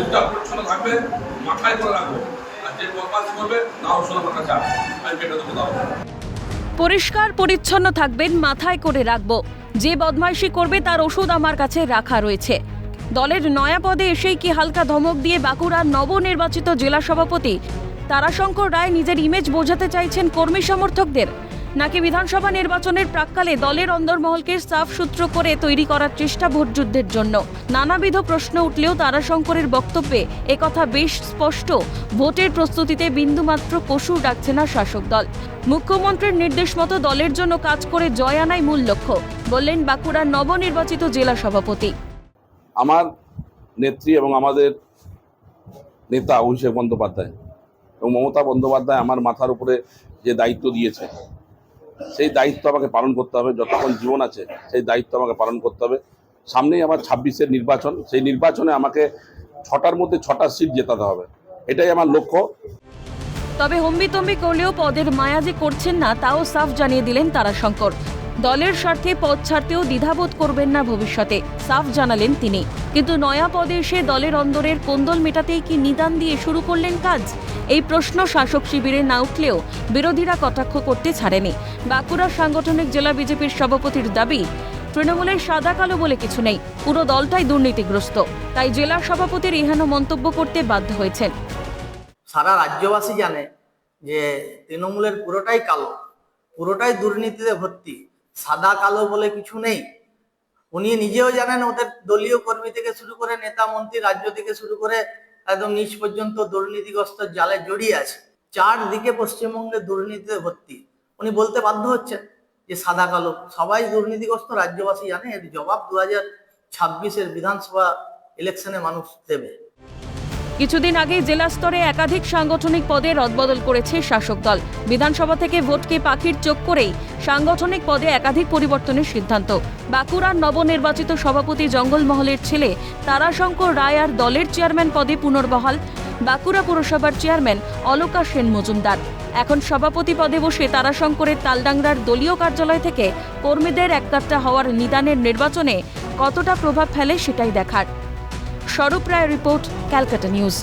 পরিষ্কার পরিচ্ছন্ন থাকবে, মাথায় করে রাখব আর যে বদমাশি করবে তাও শোনা আমার কাছে। আমি কেটে দেবো তাও পরিষ্কার পরিচ্ছন্ন থাকবেন, মাথায় করে রাখব। যে বদমাইশি করবে, তার ওষুধ আমার কাছে রাখা রয়েছে। দলের নয়া পদে এসেই কি হালকা ধমক দিয়ে বাঁকুড়ার নবনির্বাচিত জেলা সভাপতি তারাশঙ্কর রায় নিজের ইমেজ বোঝাতে চাইছেন কর্মী সমর্থকদের? নাকি বিধানসভা নির্বাচনের প্রাক্কালে দলের অন্দরমহলকে সাফ সূত্র করে তৈরি করার চেষ্টা ভোটযুদ্ধের জন্য? নানাবিধ প্রশ্ন উঠলেও তারাশঙ্করের বক্তব্যে একথা বেশ স্পষ্ট। ভোটের প্রস্তুতিতে বিন্দুমাত্র কসুর ডাকছে না শাসক দল। মুখ্যমন্ত্রীর নির্দেশ মতো দলের জন্য কাজ করে জয় আনাই মূল লক্ষ্য, বললেন বাঁকুড়ার নবনির্বাচিত জেলা সভাপতি। আমার নেত্রী এবং আমাদের নেতা অভিষেক বন্দ্যোপাধ্যায় এবং মমতা বন্দ্যোপাধ্যায় আমার মাথার উপরে যে দায়িত্ব দিয়েছে সেই দায়িত্ব আমাকে পালন করতে হবে, যতক্ষণ জীবন আছে সেই দায়িত্ব আমাকে পালন করতে হবে। সামনেই আমার ছাব্বিশের নির্বাচন, সেই নির্বাচনে আমাকে ছটার মধ্যে ছটা সিট জেতাতে হবে। এটাই আমার লক্ষ্য। তবে হম্বিতম্বি করলেও পদের মায়া যে করছেন না, তাও সাফ জানিয়ে দিলেন তারাশঙ্কর। দলের স্বার্থে পদ ছাড়তেও দ্বিধাবোধ করবেন না ভবিষ্যতে। সাফ জানালেন তিনি। কিন্তু নয়া পদে এসে দলের অন্দরের কোন্দল মেটাতেই কি নিদান দিয়ে শুরু করলেন কাজ? এই প্রশ্ন শাসক শিবিরে না উঠলেও বিরোধীরা কটাক্ষ করতে ছাড়েনি। বাঁকুড়া সাংগঠনিক জেলা বিজেপির সভাপতির দাবি, তৃণমূলের সাদা কালো বলে কিছু নেই। পুরো দলটাই দুর্নীতিগ্রস্ত। তাই জেলা সভাপতির ইহানো মন্তব্য করতে বাধ্য হয়েছেন। সারা রাজ্যবাসী জানে যে তৃণমূলের পুরোটাই কালো, পুরোটাই দুর্নীতিতে ভর্তি। সাদা কালো বলে কিছু নেই। উনি নিজেও জানেন ওদের দলীয় কর্মী থেকে শুরু করে নেতা, মন্ত্রী, রাজ্য থেকে শুরু করে একদম নিচ পর্যন্ত দুর্নীতিগ্রস্ত জালে জড়িয়ে আছে। চারদিকে পশ্চিমবঙ্গে দুর্নীতিতে ভর্তি। উনি বলতে বাধ্য হচ্ছেন যে সাদা কালো, সবাই দুর্নীতিগ্রস্ত, রাজ্যবাসী জানে, এর জবাব দু হাজার ছাব্বিশের বিধানসভা ইলেকশনে মানুষ দেবে। কিছুদিন আগে জেলা স্তরে একাধিক সাংগঠনিক পদে রদবদল করেছে শাসক দল। বিধানসভা থেকে ভোটকে পাখির চোখ করেই সাংগঠনিক পদে একাধিক পরিবর্তনের সিদ্ধান্ত। বাঁকুড়ার নবনির্বাচিত সভাপতি জঙ্গলমহলের ছেলে তারাশঙ্কর রায় আর দলের চেয়ারম্যান পদে পুনর্বহাল। বাঁকুড়া পুরসভার চেয়ারম্যান অলকা সেন মজুমদার। এখন সভাপতি পদে বসে তারাশঙ্করের তালডাংরার দলীয় কার্যালয় থেকে কর্মীদের এককাট্টা হওয়ার নিদানের নির্বাচনে কতটা প্রভাব ফেলে সেটাই দেখার। স্বরূপ রায় রিপোর্ট ক্যালকাটা নিউজ।